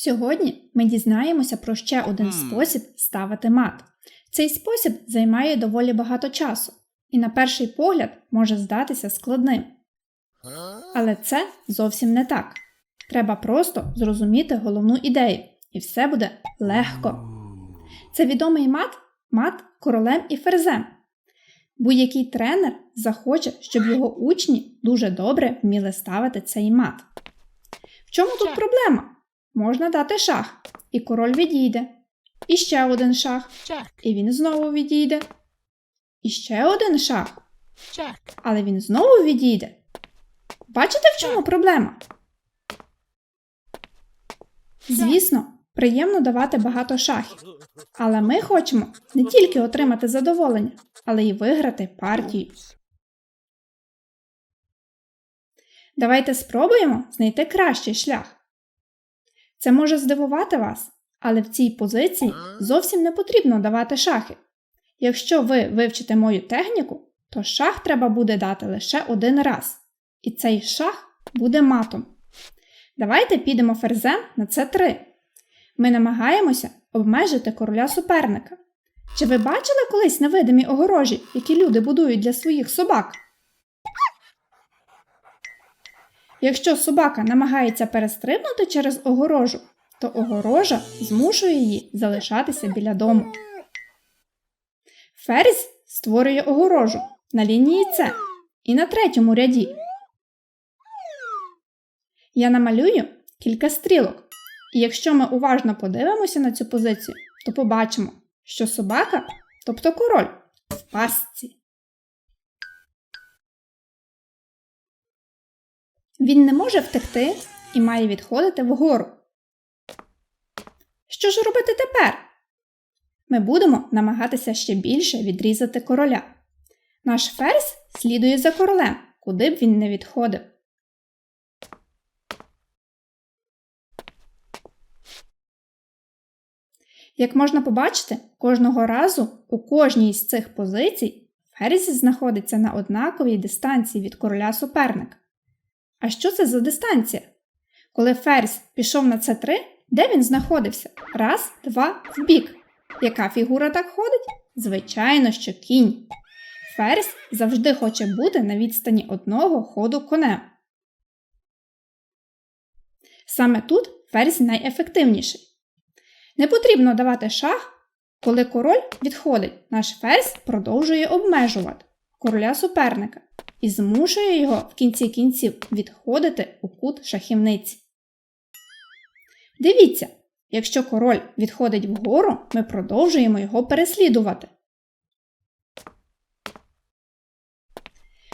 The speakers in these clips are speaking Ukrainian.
Сьогодні ми дізнаємося про ще один спосіб ставити мат. Цей спосіб займає доволі багато часу і на перший погляд може здатися складним. Але це зовсім не так. Треба просто зрозуміти головну ідею, і все буде легко. Це відомий мат, мат королем і ферзем. Будь-який тренер захоче, щоб його учні дуже добре вміли ставити цей мат. В чому тут проблема? Можна дати шах, і король відійде. І ще один шах, Check, і він знову відійде. І ще один шах, check. але він знову відійде. Бачите, в чому проблема? Звісно, приємно давати багато шахів, але ми хочемо не тільки отримати задоволення, але й виграти партію. Давайте спробуємо знайти кращий шлях. Це може здивувати вас, але в цій позиції зовсім не потрібно давати шахи. Якщо ви вивчите мою техніку, то шах треба буде дати лише один раз. І цей шах буде матом. Давайте підемо ферзем на С3. Ми намагаємося обмежити короля суперника. Чи ви бачили колись невидимі огорожі, які люди будують для своїх собак? Якщо собака намагається перестрибнути через огорожу, то огорожа змушує її залишатися біля дому. Ферзь створює огорожу на лінії С і на третьому ряді. Я намалюю кілька стрілок, і якщо ми уважно подивимося на цю позицію, то побачимо, що собака, тобто король, в пастці. Він не може втекти і має відходити вгору. Що ж робити тепер? Ми будемо намагатися ще більше відрізати короля. Наш ферзь слідує за королем, куди б він не відходив. Як можна побачити, кожного разу у кожній з цих позицій ферзь знаходиться на однаковій дистанції від короля суперника. А що це за дистанція? Коли ферзь пішов на С3, де він знаходився? Раз, два, вбік. Яка фігура так ходить? Звичайно, що кінь. Ферзь завжди хоче бути на відстані одного ходу конем. Саме тут ферзь найефективніший. Не потрібно давати шах, коли король відходить, наш ферзь продовжує обмежувати короля суперника і змушує його в кінці кінців відходити у кут шахівниці. Дивіться, якщо король відходить вгору, ми продовжуємо його переслідувати.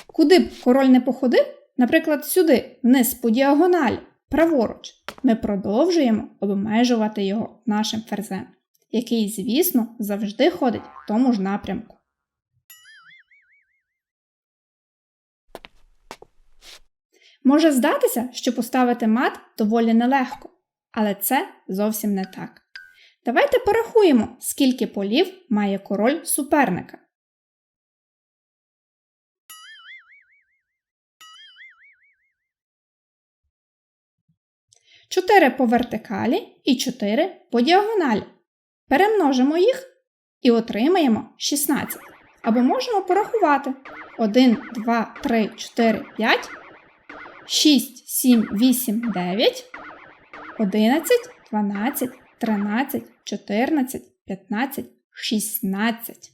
Куди б король не походив, наприклад, сюди, вниз по діагоналі, праворуч, ми продовжуємо обмежувати його нашим ферзем, який, звісно, завжди ходить в тому ж напрямку. Може здатися, що поставити мат доволі нелегко, але це зовсім не так. Давайте порахуємо, скільки полів має король суперника. Чотири по вертикалі і 4 по діагоналі. Перемножимо їх і отримаємо 16. Або можемо порахувати 1, 2, 3, 4, 5, 6, 7, 8, 9, 11, 12, 13, 14, 15, 16.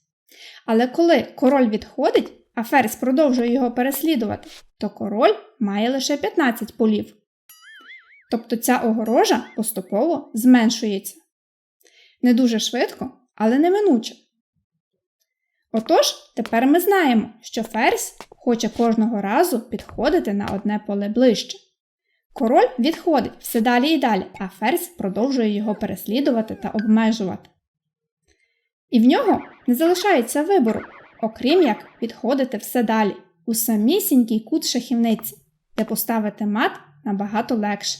Але коли король відходить, а ферзь продовжує його переслідувати, то король має лише 15 полів. Тобто ця огорожа поступово зменшується. Не дуже швидко, але неминуче. Отож, тепер ми знаємо, що ферзь хоче кожного разу підходити на одне поле ближче. Король відходить все далі і далі, а ферзь продовжує його переслідувати та обмежувати. І в нього не залишається вибору, окрім як відходити все далі у самісінький кут шахівниці, де поставити мат набагато легше.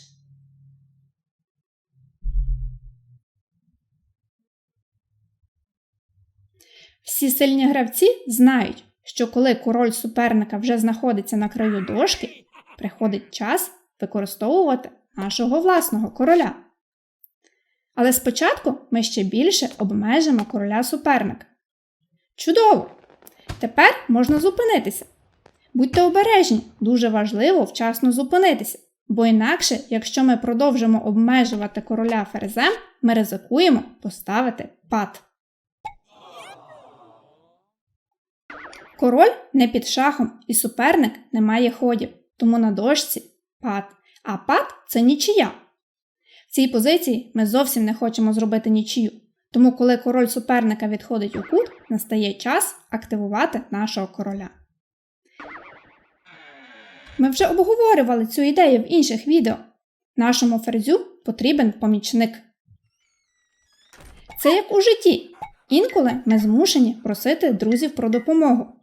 Всі сильні гравці знають, що коли король суперника вже знаходиться на краю дошки, приходить час використовувати нашого власного короля. Але спочатку ми ще більше обмежимо короля суперника. Чудово! Тепер можна зупинитися. Будьте обережні, дуже важливо вчасно зупинитися, бо інакше, якщо ми продовжимо обмежувати короля ферзем, ми ризикуємо поставити пад. Король не під шахом і суперник не має ходів, тому на дошці пад. А пад це нічия. В цій позиції ми зовсім не хочемо зробити нічию. Тому, коли король суперника відходить у кут, настає час активувати нашого короля. Ми вже обговорювали цю ідею в інших відео. Нашому ферзю потрібен помічник. Це як у житті. Інколи ми змушені просити друзів про допомогу.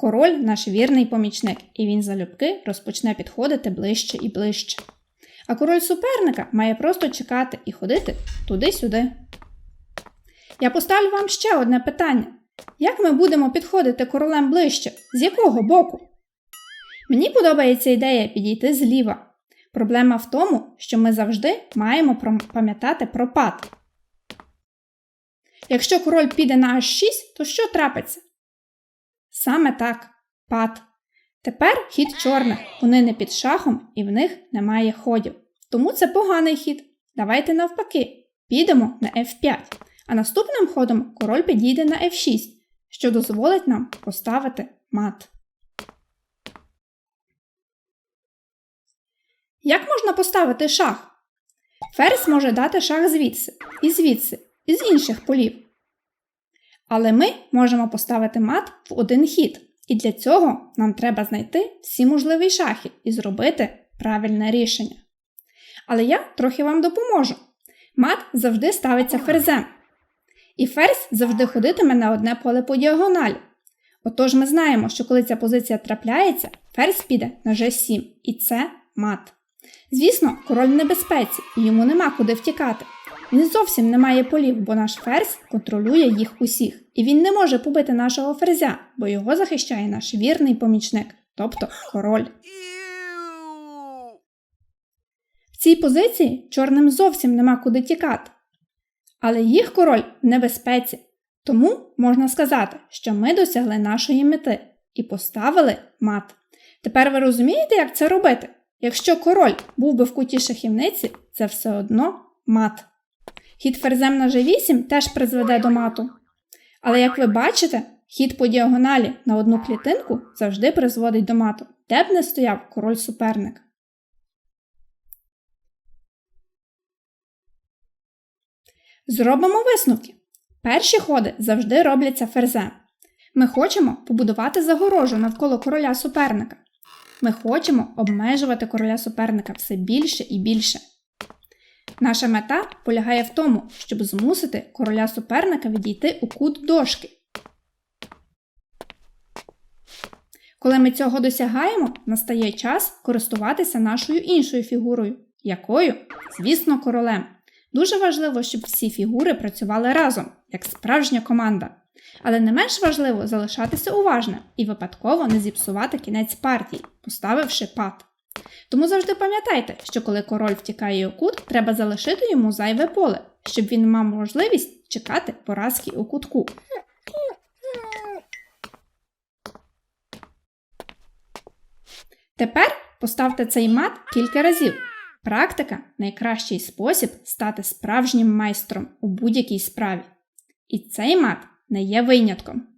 Король наш вірний помічник, і він залюбки розпочне підходити ближче і ближче. А король суперника має просто чекати і ходити туди-сюди. Я поставлю вам ще одне питання: як ми будемо підходити королем ближче? З якого боку? Мені подобається ідея підійти зліва. Проблема в тому, що ми завжди маємо пам'ятати про пад. Якщо король піде на H6, то що трапиться? Саме так, пад. Тепер хід чорних. Вони не під шахом і в них немає ходів. Тому це поганий хід. Давайте навпаки, підемо на F5, а наступним ходом король підійде на F6, що дозволить нам поставити мат. Як можна поставити шах? Ферзь може дати шах звідси, і звідси, і з інших полів. Але ми можемо поставити мат в один хід, і для цього нам треба знайти всі можливі шахи і зробити правильне рішення. Але я трохи вам допоможу. Мат завжди ставиться ферзем. І ферзь завжди ходитиме на одне поле по діагоналі. Отож ми знаємо, що коли ця позиція трапляється, ферзь піде на G7, і це мат. Звісно, король в небезпеці, і йому нема куди втікати. Він зовсім не має полів, бо наш ферзь контролює їх усіх, і він не може побити нашого ферзя, бо його захищає наш вірний помічник, тобто король. В цій позиції чорним зовсім нема куди тікати. Але їх король в небезпеці. Тому можна сказати, що ми досягли нашої мети і поставили мат. Тепер ви розумієте, як це робити? Якщо король був би в куті шахівниці, це все одно мат. Хід ферзем на G8 теж призведе до мату. Але як ви бачите, хід по діагоналі на одну клітинку завжди призводить до мату, де б не стояв король суперник. Зробимо висновки. Перші ходи завжди робляться ферзем. Ми хочемо побудувати загорожу навколо короля суперника. Ми хочемо обмежувати короля суперника все більше і більше. Наша мета полягає в тому, щоб змусити короля суперника відійти у кут дошки. Коли ми цього досягаємо, настає час користуватися нашою іншою фігурою, якою, звісно, королем. Дуже важливо, щоб всі фігури працювали разом, як справжня команда. Але не менш важливо залишатися уважним і випадково не зіпсувати кінець партії, поставивши пад. Тому завжди пам'ятайте, що коли король втікає у кут, треба залишити йому зайве поле, щоб він мав можливість чекати поразки у кутку. Тепер поставте цей мат кілька разів. Практика найкращий спосіб стати справжнім майстром у будь-якій справі. І цей мат не є винятком.